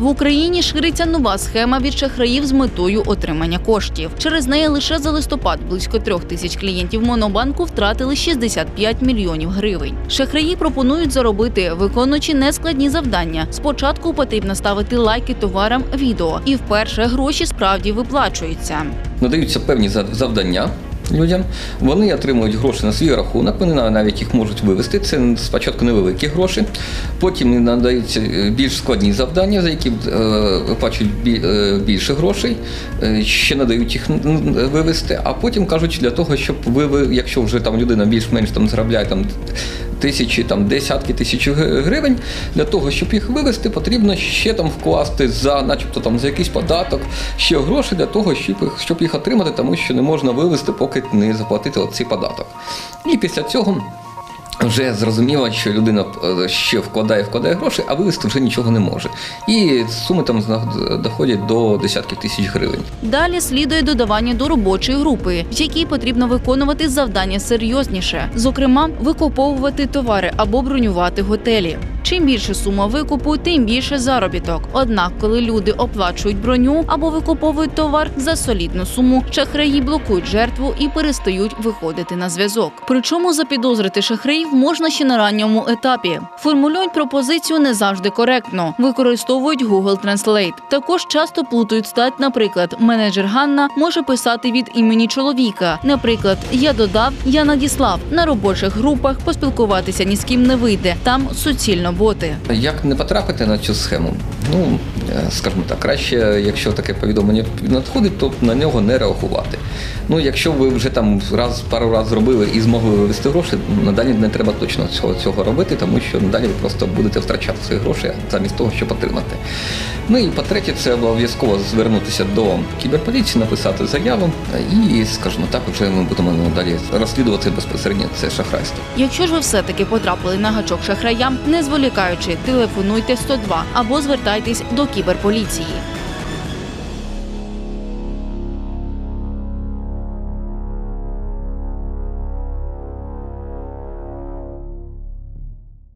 В Україні шириться нова схема від шахраїв з метою отримання коштів. Через неї лише за листопад близько трьох тисяч клієнтів Монобанку втратили 65 мільйонів гривень. Шахраї пропонують заробити, виконуючи нескладні завдання. Спочатку потрібно ставити лайки товарам відео, і вперше гроші справді виплачуються. надаються певні зав- завдання людям. Вони отримують гроші на свій рахунок, вони навіть їх можуть вивести. Це спочатку невеликі гроші, потім надаються е, більш складні завдання, за які е, виплачують е, більше грошей, е, ще надають їх вивести, а потім кажуть, для того, щоб ви- якщо вже там людина більш-менш там заробляє там. Тисячі там десятки тисяч гривень для того, щоб їх вивезти, потрібно ще там вкласти за, начебто там за якийсь податок, ще гроші для того, щоб їх, щоб їх отримати, тому що не можна вивезти, поки не заплатити оцей податок. І після цього. Вже зрозуміло, що людина ще вкладає, вкладає гроші, а вивести вже нічого не може. І суми там доходять до десятків тисяч гривень. Далі слідує додавання до робочої групи, в якій потрібно виконувати завдання серйозніше, зокрема, викуповувати товари або бронювати готелі. Чим більше сума викупу, тим більше заробіток. Однак, коли люди оплачують броню або викуповують товар за солідну суму, шахраї блокують жертву і перестають виходити на зв'язок. Причому запідозрити шахраїв можна ще на ранньому етапі. Формулюють пропозицію не завжди коректно, використовують Google Translate. Також часто плутають стать. Наприклад, менеджер Ганна може писати від імені чоловіка. Наприклад, я додав, я надіслав на робочих групах. Поспілкуватися ні з ким не вийде. Там суцільно боти. Як не потрапити на цю схему? Ну, е, скажімо так, краще, якщо таке повідомлення надходить, то на нього не реагувати. Ну, якщо ви вже там раз пару разів зробили і змогли вивести гроші, надалі не треба точно цього, цього робити, тому що надалі ви просто будете втрачати свої гроші замість того, щоб отримати. Ну і по-третє, це обов'язково звернутися до кіберполіції, написати заяву, і, скажімо так, вже ми будемо надалі розслідувати безпосередньо це шахрайство. Якщо ж ви все-таки потрапили на гачок шахраям, не зволікаючи, телефонуйте 102 або звертайтесь до кіберполіції.